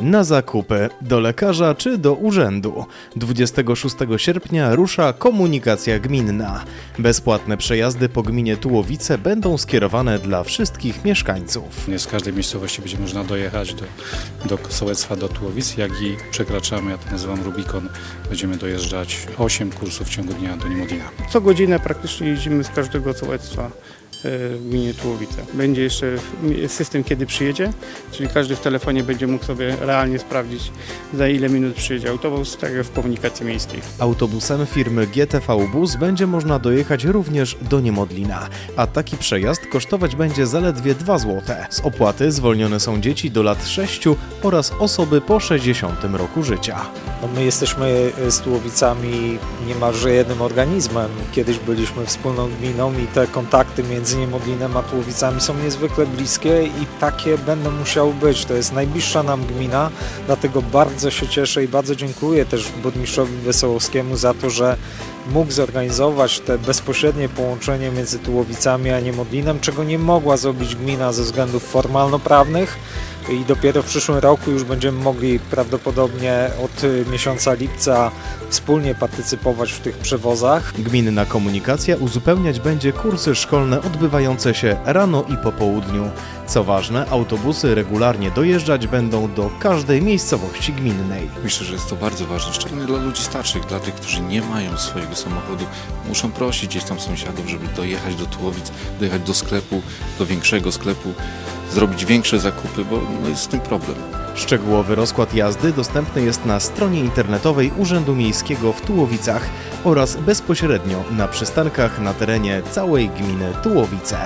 Na zakupy, do lekarza czy do urzędu. 26 sierpnia rusza komunikacja gminna. Bezpłatne przejazdy po gminie Tułowice będą skierowane dla wszystkich mieszkańców. Nie z każdej miejscowości będzie można dojechać do, do sołectwa, do Tułowic, jak i przekraczamy, ja to nazywam Rubikon, będziemy dojeżdżać 8 kursów w ciągu dnia do Niemodlina. Co godzinę praktycznie jeździmy z każdego sołectwa w gminie Tułowice. Będzie jeszcze system, kiedy przyjedzie, czyli każdy w telefonie będzie mógł sobie realnie sprawdzić, za ile minut przyjedzie autobus, tak jak w komunikacji miejskiej. Autobusem firmy GTV Bus będzie można dojechać również do Niemodlina, a taki przejazd kosztować będzie zaledwie 2 zł. Z opłaty zwolnione są dzieci do lat 6 oraz osoby po 60 roku życia. No my jesteśmy z Tułowicami niemalże jednym organizmem. Kiedyś byliśmy wspólną gminą i te kontakty między Niemodlinem a Tułowicami są niezwykle bliskie i takie będą musiały być. To jest najbliższa nam gmina, dlatego bardzo się cieszę i bardzo dziękuję też burmistrzowi Wesołowskiemu za to, że mógł zorganizować te bezpośrednie połączenie między Tułowicami a Niemodlinem, czego nie mogła zrobić gmina ze względów formalno-prawnych i dopiero w przyszłym roku już będziemy mogli prawdopodobnie od miesiąca lipca wspólnie partycypować w tych przewozach. Gminna komunikacja uzupełniać będzie kursy szkolne odbywające się rano i po południu. Co ważne, autobusy regularnie dojeżdżać będą do każdej miejscowości gminnej. Myślę, że jest to bardzo ważne, szczególnie dla ludzi starszych, dla tych, którzy nie mają swojego samochodu. Muszą prosić gdzieś tam sąsiadów, żeby dojechać do Tułowic, dojechać do sklepu, do większego sklepu, zrobić większe zakupy, bo no, jest z tym problem. Szczegółowy rozkład jazdy dostępny jest na stronie internetowej Urzędu Miejskiego w Tułowicach oraz bezpośrednio na przystankach na terenie całej gminy Tułowice.